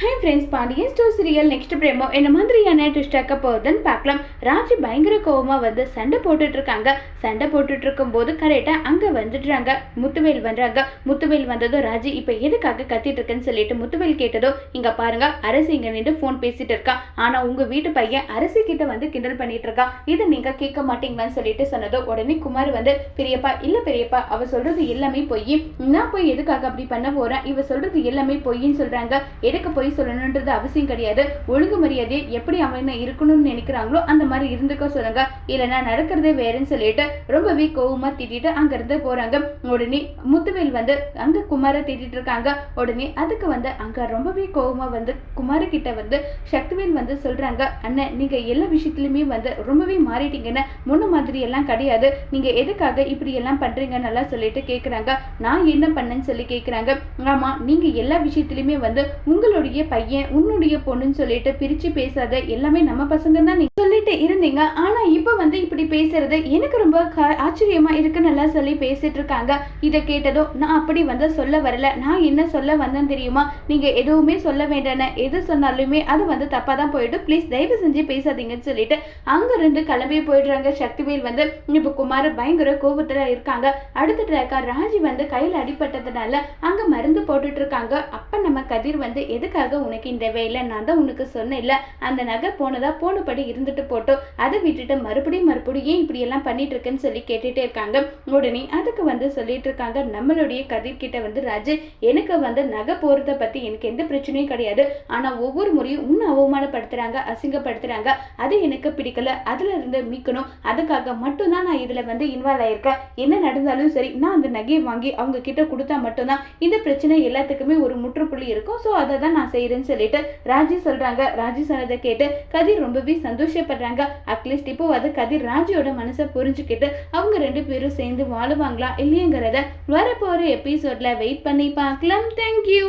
Hi friends Pandian store serial next promo. என்ன மாதிரியான twist ஆக்க போகுதுன்னு பார்க்கலாம். ராஜி பயங்கர கோவமாக வந்து சண்டை போட்டுட்டு இருக்காங்க. சண்டை போட்டுட்டு இருக்கும்போது கரெக்டாக அங்கே வந்துடுறாங்க. முத்துவேல் வந்தாங்க முத்துவேல் வந்ததும் ராஜி இப்போ எதுக்காக கத்திட்டு இருக்கேன்னு சொல்லிட்டு முத்துவேல் கேட்டதும் இங்கே பாருங்க அரசு இங்கே நின்று ஃபோன் பேசிட்டு இருக்கான் ஆனால் உங்கள் வீட்டு பையன் அரசு கிட்ட வந்து கிண்டல் பண்ணிட்டு இருக்கான் இதை நீங்கள் கேட்க மாட்டீங்களான்னு சொல்லிட்டு சொன்னதும் உடனே குமார் வந்து பெரியப்பா இல்லை பெரியப்பா அவ சொல்றது எல்லாமே பொய். நான் போய் எதுக்காக அப்படி பண்ண போறேன்? இவ சொல்றது எல்லாமே பொய்ன்னு சொல்றாங்க. எதுக்கு போய் சொல்லணுன்றது அவசியம் கிடையாது. ஒழுங்கு மரியாதையை எப்படி அவங்க இருக்கணும்னு நினைக்கிறாங்களோ அந்த மாதிரி இருந்துக்க சொல்லுங்க. இல்லைன்னா நடக்கிறதே வேறேன்னு சொல்லிட்டு ரொம்பவே கோவமா திட்டிட்டு அங்க இருந்து போறாங்க. உடனே முத்துவேல் வந்து அங்க குமார திட்டிட்டு இருக்காங்க. உடனே அதுக்கு வந்து அங்க ரொம்பவே கோவமா வந்து குமார கிட்ட வந்து சக்திவேல் வந்து சொல்றாங்க அண்ணன் நீங்க எல்லா விஷயத்துலயுமே வந்து ரொம்பவே மாறிட்டீங்கன்னு. முன்ன மாதிரி எல்லாம் கிடையாது. நீங்க எதுக்காக இப்படி எல்லாம் பண்றீங்கன்னு நல்லா சொல்லிட்டு கேக்குறாங்க. நான் என்ன பண்ணேன்னு சொல்லி கேக்குறாங்க. ஆமா நீங்க எல்லா விஷயத்திலுமே வந்து உங்களுடைய பையன் உன்னுடைய பொண்ணுன்னு சொல்லிட்டு பிரித்து பேசாத எல்லாமே நம்ம பசங்க தான் நீங்க இருந்தீங்க. ஆனா இப்ப வந்து இப்படி பேசுறது எனக்கு ரொம்ப க- ஆச்சரியமா இருக்கு நல்லா சொல்லி பேசிட்டு இருக்காங்க. இதை கேட்டதும் நான் அப்படி வந்து சொல்ல வரல. நான் என்ன சொல்ல வந்தேன் தெரியுமா? நீங்க எதுவுமே சொல்ல வேண்டான எது சொன்னாலுமே அது வந்து தப்பா தான் போயிடும். ப்ளீஸ் தயவு செஞ்சு பேசாதீங்கன்னு சொல்லிட்டு அங்க இருந்து கிளம்பி போயிடுறாங்க. சக்திவேல் வந்து இப்ப குமார் பயங்கர கோபத்துல இருக்காங்க. அடுத்த ட்ராக்கா ராஜி வந்து கையில் அடிபட்டதுனால அங்க மருந்து போட்டுட்டு இருக்காங்க. அப்ப நம்ம கதிர் வந்து எதுக்காக உனக்கு இந்த வேலை? நான் தான் உனக்கு சொன்னேன் இல்ல அந்த நகை போனதா? போனபடி இருந்துட்டு போட்டோம் அதை விட்டுட்டு மறுபடியும் மறுபடியும் ஏன் இப்படி எல்லாம் பண்ணிட்டு இருக்கேன்னு சொல்லி கேட்டுட்டே இருக்காங்க. உடனே அதுக்கு வந்து சொல்லிட்டு இருக்காங்க நம்மளுடைய கதிர் கிட்ட வந்து ராஜு எனக்கு வந்து நகை போறத பத்தி எனக்கு எந்த பிரச்சனையும் கிடையாது. ஆனா ஒவ்வொரு முறையும் இன்னும் அவமானப்படுத்துறாங்க அசிங்கப்படுத்துறாங்க. அது எனக்கு பிடிக்கல. அதுல இருந்து மீட்கணும். அதுக்காக மட்டும்தான் நான் இதுல வந்து இன்வால்வ் ஆயிருக்கேன். என்ன நடந்தாலும் சரி நான் அந்த நகையை வாங்கி அவங்க கிட்ட கொடுத்தா மட்டும்தான் இந்த பிரச்சனை எல்லாத்துக்குமே ஒரு முற்றுப்புள்ளி இருக்கும். ஸோ அதை தான் நான் செய்யறேன்னு சொல்லிட்டு ராஜி சொல்றாங்க. ராஜி சொன்னதை கேட்டு கதிர் ரொம்பவே சந்தோஷப்படுறாங்க. அட்லீஸ்ட் இப்போ அது கதிர் ராஜியோட மனசை புரிஞ்சுக்கிட்டு அவங்க ரெண்டு பேரும் சேர்ந்து வாழுவாங்களா இல்லையங்கிறத வரப்போற எபிசோட்ல வெயிட் பண்ணி பார்க்கலாம். தேங்க்யூ